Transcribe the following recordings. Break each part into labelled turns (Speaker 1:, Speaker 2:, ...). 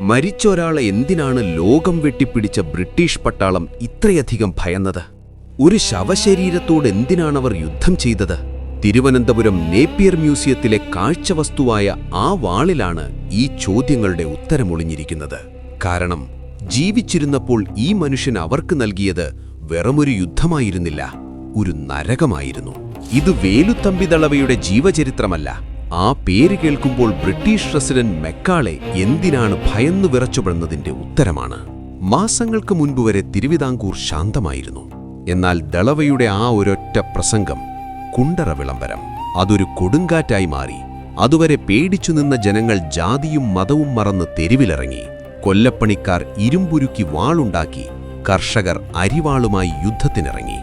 Speaker 1: മരിച്ച ഒരാളെ എന്തിനാണ് ലോകം വെട്ടിപ്പിടിച്ച ബ്രിട്ടീഷ് പട്ടാളം ഇത്രയധികം ഭയന്നത്? ഒരു ശവശരീരത്തോട് എന്തിനാണവർ യുദ്ധം ചെയ്തത്? തിരുവനന്തപുരം നേപ്പിയർ മ്യൂസിയത്തിലെ കാഴ്ചവസ്തുവായ ആ വാളിലാണ് ഈ ചോദ്യങ്ങളുടെ ഉത്തരമൊളിഞ്ഞിരിക്കുന്നത്. കാരണം ജീവിച്ചിരുന്നപ്പോൾ ഈ മനുഷ്യൻ അവർക്ക് നൽകിയത് വെറുമൊരു യുദ്ധമായിരുന്നില്ല ഒരു നരകമായിരുന്നു. ഇത് വേലുത്തമ്പിതളവയുടെ ജീവചരിത്രമല്ല. ആ പേര് കേൾക്കുമ്പോൾ ബ്രിട്ടീഷ് പ്രസിഡന്റ് മെക്കാളെ എന്തിനാണ് ഭയന്നു വിറച്ചുപെടുന്നതിന്റെ ഉത്തരമാണ്. മാസങ്ങൾക്ക് മുൻപ് വരെ തിരുവിതാംകൂർ ശാന്തമായിരുന്നു. എന്നാൽ ദളവയുടെ ആ ഒരൊറ്റ പ്രസംഗം കുണ്ടറ വിളംബരം അതൊരു കൊടുങ്കാറ്റായി മാറി. അതുവരെ പേടിച്ചു നിന്ന ജനങ്ങൾ ജാതിയും മതവും മറന്ന് തെരുവിലിറങ്ങി. കൊല്ലപ്പണിക്കാർ ഇരുമ്പുരുക്കി വാളുണ്ടാക്കി. കർഷകർ അരിവാളുമായി യുദ്ധത്തിനിറങ്ങി.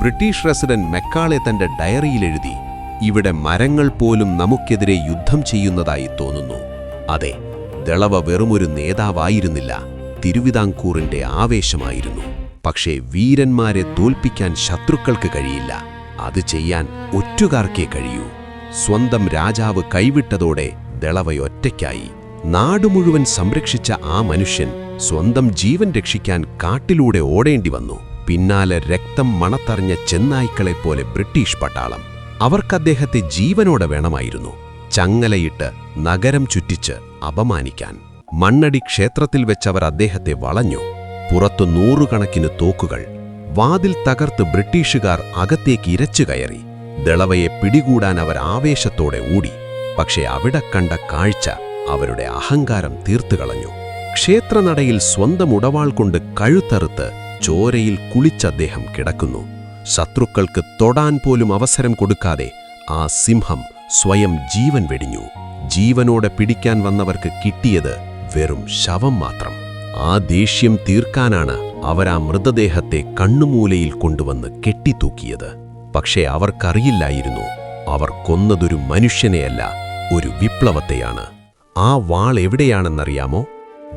Speaker 1: ബ്രിട്ടീഷ് റെസിഡന്റ് മെക്കാളെ തന്റെ ഡയറിയിലെഴുതി. ഇവിടെ മരങ്ങൾ പോലും നമുക്കെതിരെ യുദ്ധം ചെയ്യുന്നതായി തോന്നുന്നു. അതെ ദളവ വെറുമൊരു നേതാവായിരുന്നില്ല തിരുവിതാംകൂറിന്റെ ആവേശമായിരുന്നു. പക്ഷേ വീരന്മാരെ തോൽപ്പിക്കാൻ ശത്രുക്കൾക്ക് കഴിയില്ല. അത് ചെയ്യാൻ ഒറ്റുകാർക്കേ കഴിയൂ. സ്വന്തം രാജാവ് കൈവിട്ടതോടെ ദളവയൊറ്റയ്ക്കായി നാടു മുഴുവൻ സംരക്ഷിച്ച ആ മനുഷ്യൻ സ്വന്തം ജീവൻ രക്ഷിക്കാൻ കാട്ടിലൂടെ ഓടേണ്ടി വന്നു. പിന്നാലെ രക്തം മണത്തറിഞ്ഞ ചെന്നായ്ക്കളെപ്പോലെ ബ്രിട്ടീഷ് പട്ടാളം. അവർക്കദ്ദേഹത്തെ ജീവനോടെ വേണമായിരുന്നു. ചങ്ങലയിട്ട് നഗരം ചുറ്റിച്ച് അപമാനിക്കാൻ. മണ്ണടി ക്ഷേത്രത്തിൽ വെച്ചവർ അദ്ദേഹത്തെ വളഞ്ഞു. പുറത്തു നൂറുകണക്കിന് തോക്കുകൾ. വാതിൽ തകർത്ത് ബ്രിട്ടീഷുകാർ അകത്തേക്ക് ഇരച്ചു കയറി. ദളവയെ പിടികൂടാൻ അവർ ആവേശത്തോടെ ഓടി. പക്ഷേ അവിടെ കണ്ട കാഴ്ച അവരുടെ അഹങ്കാരം തീർത്തുകളഞ്ഞു ക്ഷേത്രനടയിൽ സ്വന്തം ഉടവാൾ കൊണ്ട് കഴുത്തറുത്ത് ചോരയിൽ കുളിച്ചദ്ദേഹം കിടക്കുന്നു. ശത്രുക്കൾക്ക് തൊടാൻ പോലും അവസരം കൊടുക്കാതെ ആ സിംഹം സ്വയം ജീവൻ വെടിഞ്ഞു. ജീവനോടെ പിടിക്കാൻ വന്നവർക്ക് കിട്ടിയത് വെറും ശവം മാത്രം. ആ ദേഷ്യം തീർക്കാനാണ് അവരാ മൃതദേഹത്തെ കണ്ണുമൂലയിൽ കൊണ്ടുവന്ന് കെട്ടിത്തൂക്കിയത്. പക്ഷേ അവർക്കറിയില്ലായിരുന്നു അവർ കൊന്നതൊരു മനുഷ്യനെയല്ല ഒരു വിപ്ലവത്തെയാണ്. ആ വാൾ എവിടെയാണെന്നറിയാമോ?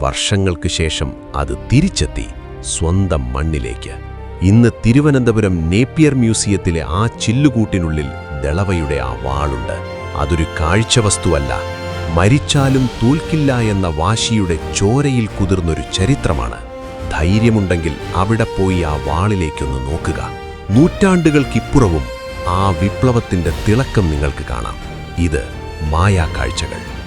Speaker 1: വർഷങ്ങൾക്ക് ശേഷം അത് തിരിച്ചെത്തി സ്വന്തം മണ്ണിലേക്ക്. ഇന്ന് തിരുവനന്തപുരം നേപ്പിയർ മ്യൂസിയത്തിലെ ആ ചില്ലുകൂട്ടിനുള്ളിൽ ദളവയുടെ ആ വാളുണ്ട്. അതൊരു കാഴ്ചവസ്തുവല്ല. മരിച്ചാലും തോൽക്കില്ല എന്ന വാശിയുടെ ചോരയിൽ കുതിർന്നൊരു ചരിത്രമാണ്. ധൈര്യമുണ്ടെങ്കിൽ അവിടെ പോയി ആ വാളിലേക്കൊന്ന് നോക്കുക. നൂറ്റാണ്ടുകൾക്കിപ്പുറവും ആ വിപ്ലവത്തിന്റെ തിളക്കം നിങ്ങൾക്ക് കാണാം. ഇത് മായാക്കാഴ്ചകൾ